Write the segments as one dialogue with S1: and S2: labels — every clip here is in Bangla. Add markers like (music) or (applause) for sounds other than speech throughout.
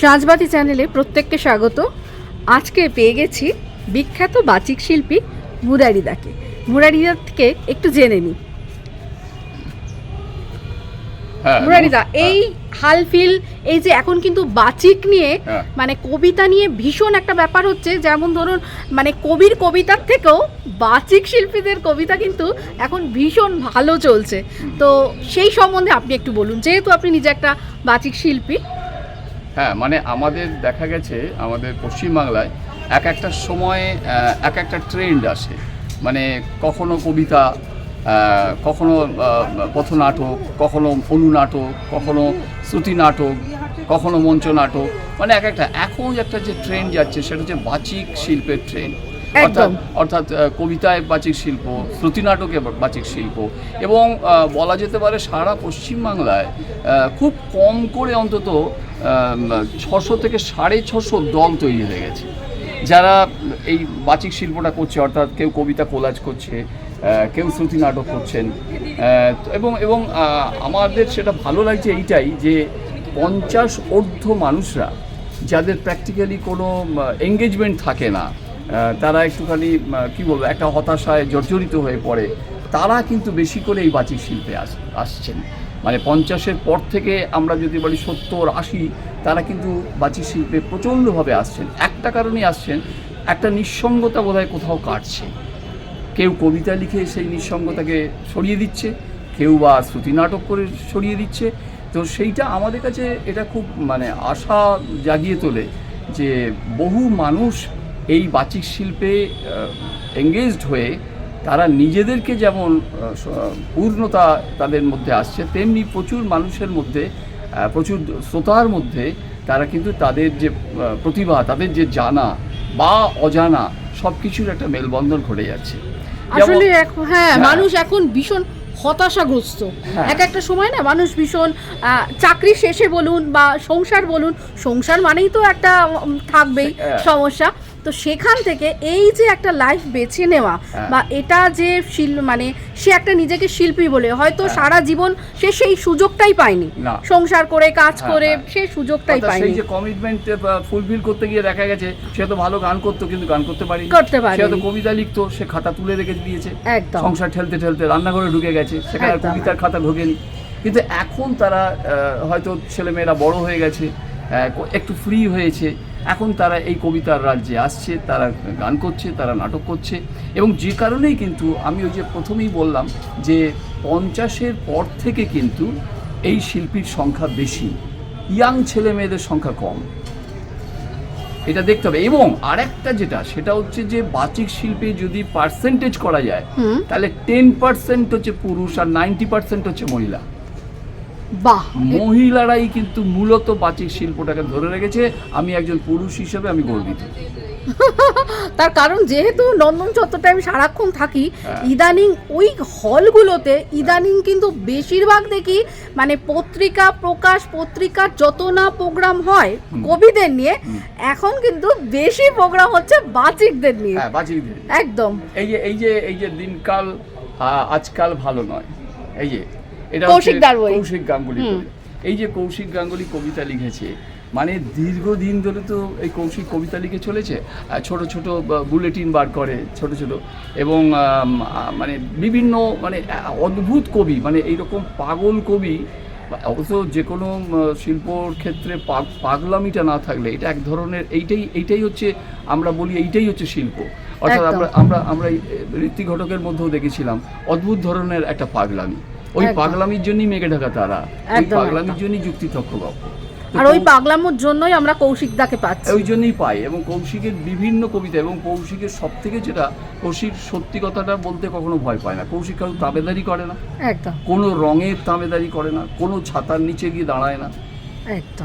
S1: সাঁঝবাতি চ্যানেলে প্রত্যেককে স্বাগত। আজকে পেয়ে গেছি বিখ্যাত বাচিক শিল্পী মুরারিদাকে। মুরারিদাকে একটু জেনে নিই
S2: হ্যাঁ
S1: মুরারিদা এই হালফিল এই যে এখন কিন্তু বাচিক নিয়ে
S2: হ্যাঁ।
S1: মানে কবিতা নিয়ে ভীষণ একটা ব্যাপার হচ্ছে যেমন ধরুন মানে কবির কবিতার থেকেও বাচিক শিল্পীদের কবিতা কিন্তু এখন ভীষণ ভালো চলছে। তো সেই সম্বন্ধে আপনি একটু বলুন যেহেতু আপনি নিজে একটা বাচিক শিল্পী
S2: হ্যাঁ মানে আমাদের দেখা গেছে আমাদের পশ্চিমবাংলায় এক একটা সময়ে এক একটা ট্রেন্ড আসে। মানে কখনো কবিতা কখনো পথনাটক কখনো অনুনাটক কখনো শ্রুতি নাটক, কখনো মঞ্চ নাটক মানে এক একটা। এখন একটা যে ট্রেন্ড যাচ্ছে, সেটা হচ্ছে বাচিক শিল্পের ট্রেন্ড
S1: একদম।
S2: অর্থাৎ কবিতায় বাচিক শিল্প শ্রুতি নাটকে বা- বাচিক শিল্প এবং বলা যেতে পারে সারা পশ্চিমবাংলায় খুব কম করে অন্তত ছশো থেকে সাড়ে ছশো দল তৈরি হয়ে গেছে যারা এই বাচিক শিল্পটা করছে অর্থাৎ কেউ কবিতা কোলাজ করছে কেউ শ্রুতি নাটক করছেন এবং এবং আমাদের সেটা ভালো লাগছে এইটাই যে পঞ্চাশ অর্ধ মানুষরা যাদের প্র্যাকটিক্যালি কোনো এঙ্গেজমেন্ট থাকে না তারা একটুখানি কি বলব, একটা হতাশায় জর্জরিত হয়ে পড়ে। তারা কিন্তু বেশি করে এই বাচিক শিল্পে আস, আসছেন। মানে পঞ্চাশের পর থেকে আমরা যদি বলি সত্তর, আশি, তারা কিন্তু বাচিক শিল্পে প্রচণ্ডভাবে আসছেন। একটা কারণেই আসছেন, একটা নিঃসঙ্গতা বোধহয় কোথাও কাটছে। কেউ কবিতা লিখে সেই নিঃসঙ্গতাকে সরিয়ে দিচ্ছে, কেউ বা শ্রুতি নাটক করে সরিয়ে দিচ্ছে। তো সেইটা আমাদের কাছে এটা খুব মানে আশা জাগিয়ে তোলে যে বহু মানুষ এই বাচিক শিল্পে এঙ্গেজড হয়ে তারা নিজেদেরকে যেমন পূর্ণতা তাদের মধ্যে আসছে তেমনি প্রচুর মানুষের মধ্যে প্রচুর শ্রোতার মধ্যে তারা কিন্তু তাদের যে প্রতিভা তাদের যে জানা বা অজানা সব কিছুর একটা মেলবন্ধন ঘটে যাচ্ছে
S1: আসলে এখন হ্যাঁ
S2: হ্যাঁ।
S1: মানুষ এখন ভীষণ হতাশাগ্রস্ত
S2: হ্যাঁ।
S1: এক একটা সময় না মানুষ ভীষণ চাকরি শেষে বলুন বা সংসার বলুন সংসার মানেই তো একটা থাকবেই
S2: হ্যাঁ।
S1: সমস্যা তো সেখান থেকে এই যে একটা লাইফ বেছে নেওয়া
S2: হ্যাঁ।
S1: বা এটা যে শিল মানে সে একটা নিজেকে শিল্পী বলে হয়তো
S2: হ্যাঁ।
S1: সারা জীবন সে সেই সুযোগটাই পায়নি। সংসার করে কাজ
S2: হ্যাঁ,
S1: করে। সেই সুযোগটাই
S2: অর্থাৎ সেই যে কমিটমেন্ট ফুলফিল করতে গিয়ে দেখা গেছে সে তো ভালো গান করতো কিন্তু গান করতে পারি
S1: করতে পারেনি।
S2: সে তো কবিতা লিখতো সে খাতা তুলে রেখে দিয়েছে।
S1: একদম।
S2: সংসার ঠেলতে ঠেলতে রান্নাঘরে ঢুকে গেছে সেখানে কবিতার খাতা ঢোকেনি। কিন্তু এখন তারা আহ, হয়তো ছেলেমেয়েরা বড় হয়ে গেছে একটু ফ্রি হয়েছে। এখন তারা এই কবিতার রাজ্যে আসছে তারা গান করছে তারা নাটক করছে এবং যে কারণেই কিন্তু আমি ওই যে প্রথমেই বললাম যে পঞ্চাশের পর থেকে কিন্তু এই শিল্পীর সংখ্যা বেশি ইয়াং ছেলে মেয়েদের সংখ্যা কম। এটা দেখতে হবে। এবং আরেকটা যেটা সেটা হচ্ছে যে বাচিক শিল্পে যদি পার্সেন্টেজ করা যায় তাহলে টেন পার্সেন্ট হচ্ছে পুরুষ আর নাইনটি পার্সেন্ট হচ্ছে মহিলা।
S1: বাহ
S2: মহিলারাই কিন্তু মূলত বাচিক শিল্পটাকে ধরে রেখেছে। আমি একজন পুরুষ হিসেবে আমি গর্বিত। (laughs)
S1: তার কারণ যেহেতু নন্দন চত্বরটা আমি সারাক্ষণ থাকি
S2: হ্যাঁ।
S1: ইদানিং ওই হলগুলোতে ইদানিং কিন্তু বেশিরভাগ দেখি মানে পত্রিকা প্রকাশ পত্রিকার যত না প্রোগ্রাম হয় কবিদের নিয়ে এখন কিন্তু বেশি প্রোগ্রাম হচ্ছে বাচিকদের নিয়ে।
S2: হ্যাঁ বাচিক
S1: একদম।
S2: এই যে এই যে এই যে দিনকাল আজকাল ভালো নয়। এই যে এটা
S1: কৌশিক
S2: গাঙ্গুলি। এই যে কৌশিক গাঙ্গুলি কবিতা লিখেছে মানে দীর্ঘদিন ধরে তো এই কৌশিক কবিতা লিখে চলেছে ছোট ছোট বুলেটিন বার করে ছোট ছোট এবং মানে বিভিন্ন মানে অদ্ভুত কবি মানে এইরকম পাগল কবি অবশ্য যে কোনো শিল্পর ক্ষেত্রে পাগ- পাগলামিটা না থাকলে এটা এক ধরনের এইটাই এইটাই হচ্ছে আমরা বলি এইটাই হচ্ছে শিল্প। অর্থাৎ আমরা আমরা আমরা এই ঋত্বিক ঘটকের মধ্যেও দেখেছিলাম অদ্ভুত ধরনের একটা পাগলামি। ওই পাগলামির জন্যই মেঘে ঢাকা তারা। ওই পাগলামির। জন্যই যুক্তিতক্ক গল্প
S1: আর ওই পাগলামোর জন্যই আমরা কৌশিকদাকে পাচ্ছি।
S2: ওই জন্যই পাই এবং কৌশিকের বিভিন্ন কবিতা এবং কৌশিকের সব থেকে যেটা কৌশিক সত্যি কথাটা বলতে কখনো ভয় পায় না। কৌশিক কারও তাবেদারি করে না।
S1: একদম।
S2: কোনো রঙের তাবেদারি করে না। কোনো ছাতার নিচে গিয়ে দাঁড়ায় না।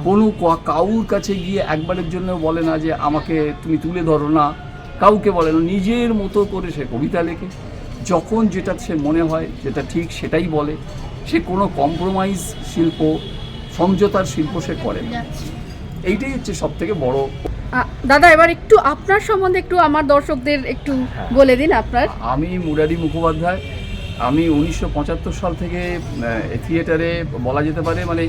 S2: কোনো কাউর কাছে গিয়ে একবারের জন্য বলে না যে আমাকে তুমি তুলে ধরো না। কাউকে বলে না। নিজের মতো করে সে কবিতা লেখে। যখন যেটা সে মনে হয় যেটা ঠিক সেটাই বলে সে কোনো কম্প্রোমাইজ শিল্প সমঝোতার শিল্প সে করে না। এইটাই হচ্ছে সব থেকে বড়
S1: দাদা এবার একটু আপনার সম্বন্ধে একটু আমার দর্শকদের একটু
S2: হ্যাঁ।
S1: বলে দিন আপনার।
S2: আমি মুরারি মুখোপাধ্যায়। আমি উনিশশো পঁচাত্তর সাল থেকে থিয়েটারে বলা যেতে পারে মানে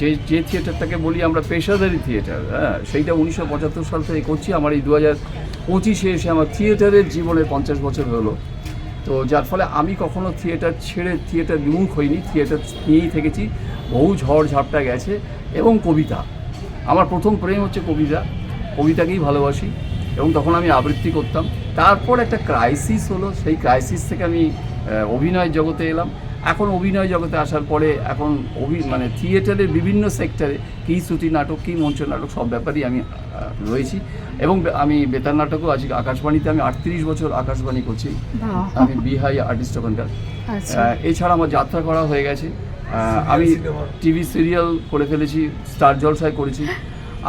S2: যে যে থিয়েটারটাকে বলি আমরা পেশাদারি থিয়েটার হ্যাঁ সেইটা উনিশশো পঁচাত্তর সাল থেকে করছি। আমার এই দু হাজার পঁচিশে এসে আমার থিয়েটারের জীবনের পঞ্চাশ বছর হলো। তো যার ফলে আমি কখনো থিয়েটার ছেড়ে থিয়েটার বিমুখ হইনি থিয়েটার নিয়েই থেকেছি। বহু ঝড় ঝাপটা গেছে এবং কবিতা। আমার প্রথম প্রেম হচ্ছে কবিতা। কবিতাকেই ভালোবাসি এবং তখন আমি আবৃত্তি করতাম। তারপর একটা ক্রাইসিস হলো। সেই ক্রাইসিস থেকে আমি অভিনয় জগতে এলাম। এখন অভিনয় জগতে আসার পরে এখন অভি মানে থিয়েটারের বিভিন্ন সেক্টরে কী শ্রুতি নাটক কী মঞ্চ নাটক সব ব্যাপারেই আমি রয়েছি। এবং আমি বেতার নাটকও আছি। আকাশবাণীতে আমি আটত্রিশ বছর আকাশবাণী করছি। আমি বিহাই আর্টিস্ট ওখানকার
S1: আচ্ছা।
S2: এছাড়া আমার যাত্রা করা হয়ে গেছে। আমি টিভি সিরিয়াল করে ফেলেছি স্টার জলসায় করেছি।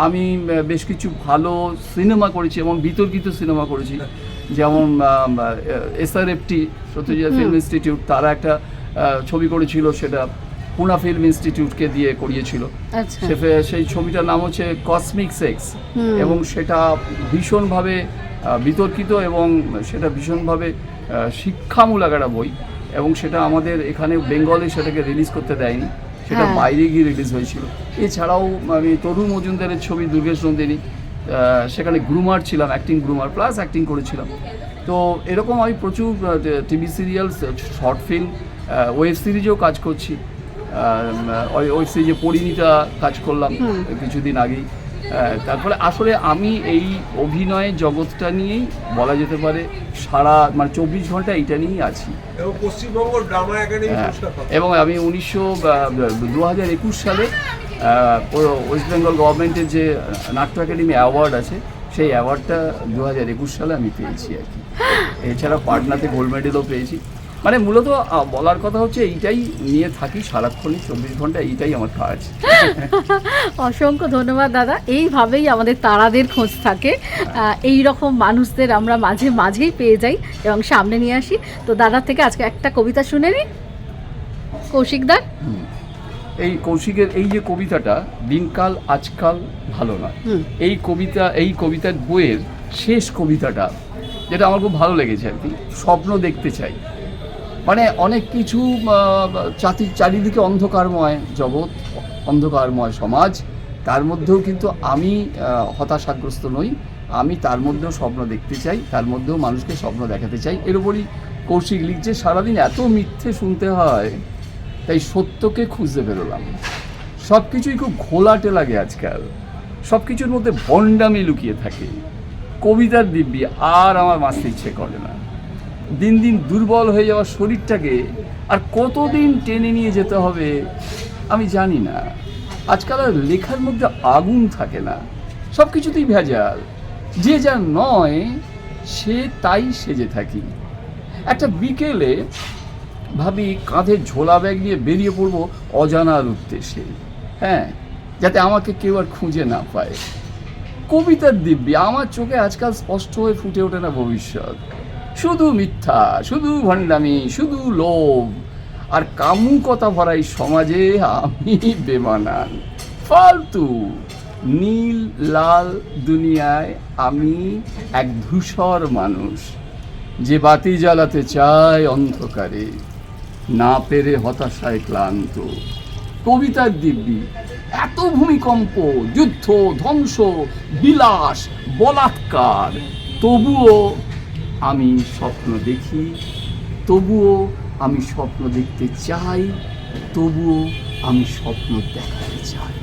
S2: আমি বেশ কিছু ভালো সিনেমা করেছি এবং বিতর্কিত সিনেমা করেছি। যেমন এসআরএফটি সত্যজিৎ ফিল্ম ইনস্টিটিউট তারা একটা ছবি করেছিল সেটা পুনা ফিল্ম ইনস্টিটিউটকে দিয়ে করিয়েছিল।
S1: আচ্ছা।
S2: সেই ছবিটার নাম হচ্ছে কসমিক সেক্স এবং সেটা ভীষণভাবে বিতর্কিত এবং সেটা ভীষণভাবে শিক্ষামূলক একটা বই এবং সেটা আমাদের এখানে বেঙ্গলে সেটাকে রিলিজ করতে দেয়নি। সেটা
S1: হ্যাঁ।
S2: বাইরে গিয়ে রিলিজ হয়েছিল। এছাড়াও আমি তরুণ মজুমদারের ছবি দুর্গেশ নন্দিনী সেখানে গ্রুমার ছিলাম অ্যাক্টিং গ্রুমার প্লাস অ্যাক্টিং করেছিলাম। তো এরকম আমি প্রচুর TV serial short film web সিরিজেও কাজ করছি। ওয়েব সিরিজে পরিণীতা কাজ করলাম কিছুদিন আগেই। তারপরে আসলে আমি এই অভিনয় জগৎটা নিয়েই বলা যেতে পারে সারা মানে চব্বিশ ঘণ্টা এইটা নিয়েই আছি।
S3: এবং পশ্চিমবঙ্গ ড্রামা একাডেমি
S2: হ্যাঁ,
S3: পুরস্কার প্রাপ্ত।
S2: এবং আমি উনিশশো দু হাজার একুশ সালে ওয়েস্ট বেঙ্গল গভর্নমেন্টের যে নাট্য একাডেমি অ্যাওয়ার্ড আছে সেই অ্যাওয়ার্ডটা দু হাজার একুশ সালে আমি পেয়েছি আর কি। এছাড়া পাটনাতে গোল্ড মেডেলও পেয়েছি। মানে মূলত বলার কথা হচ্ছে এইটাই নিয়ে থাকি সারাক্ষণই চব্বিশ ঘণ্টা এইটাই আমার কাজ।
S1: অসংখ্য ধন্যবাদ দাদা। এইভাবেই আমাদের তারাদের খোঁজ থাকে। এই রকম মানুষদের আমরা মাঝে মাঝেই পেয়ে যাই এবং সামনে নিয়ে আসি। তো দাদার থেকে আজকে একটা কবিতা শুনে নি। কৌশিকদার
S2: হুম। এই কৌশিকের এই যে কবিতাটা দিনকাল আজকাল ভালো নয়
S1: হুম।
S2: এই কবিতা এই কবিতার বইয়ের শেষ কবিতাটা যেটা আমার খুব ভালো লেগেছে আর কি স্বপ্ন দেখতে চাই। মানে অনেক কিছু আহ, চাতি চারিদিকে অন্ধকারময় জগৎ অন্ধকারময় সমাজ। তার মধ্যেও কিন্তু আমি হতাশাগ্রস্ত নই। আমি তার মধ্যেও স্বপ্ন দেখতে চাই তার মধ্যেও মানুষকে স্বপ্ন দেখাতে চাই। এর উপরই কৌশিক লিখছে সারাদিন এত মিথ্যে শুনতে হয় তাই সত্যকে খুঁজতে বেরোলাম। সব কিছুই খুব ঘোলাটে লাগে আজকাল। সব কিছুর মধ্যে ভণ্ডামি লুকিয়ে থাকে। কবিতার দিব্যি আর আমার বাঁচতে ইচ্ছে করে না। দিন দিন দুর্বল হয়ে যাওয়া শরীরটাকে আর কতদিন টেনে নিয়ে যেতে হবে, আমি জানি না। আজকাল আর লেখার মধ্যে আগুন থাকে না। সব কিছুতেই ভেজাল। যে যা নয়, সে তাই সেজে থাকি। একটা বিকেলে ভাবি কাঁধে ঝোলা ব্যাগ নিয়ে বেরিয়ে পড়ব অজানার উদ্দেশ্যে। হ্যাঁ যাতে আমাকে কেউ আর খুঁজে না পায়। কবিতার দিব্যি, আমার চোখে আজকাল স্পষ্ট হয়ে ফুটে ওঠে না ভবিষ্যৎ। শুধু মিথ্যা, শুধু ভণ্ডামি, শুধু লোভ। আর কামুকতা ভরা এই সমাজে আমি বেমানান। ফালতু। নীল, লাল দুনিয়ায় আমি এক ধূসর মানুষ। যে বাতি জ্বালাতে চায় অন্ধকারে, না পেরে হতাশায় ক্লান্ত। কবিতার দিব্যি, এত ভূমিকম্প, যুদ্ধ, ধ্বংস, বিলাস, বলাৎকার। তবুও আমি স্বপ্ন দেখি তবুও আমি স্বপ্ন দেখতে চাই তবুও আমি স্বপ্ন দেখাতে চাই।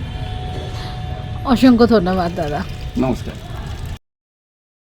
S1: অসংখ্য ধন্যবাদ দাদা।
S2: নমস্কার।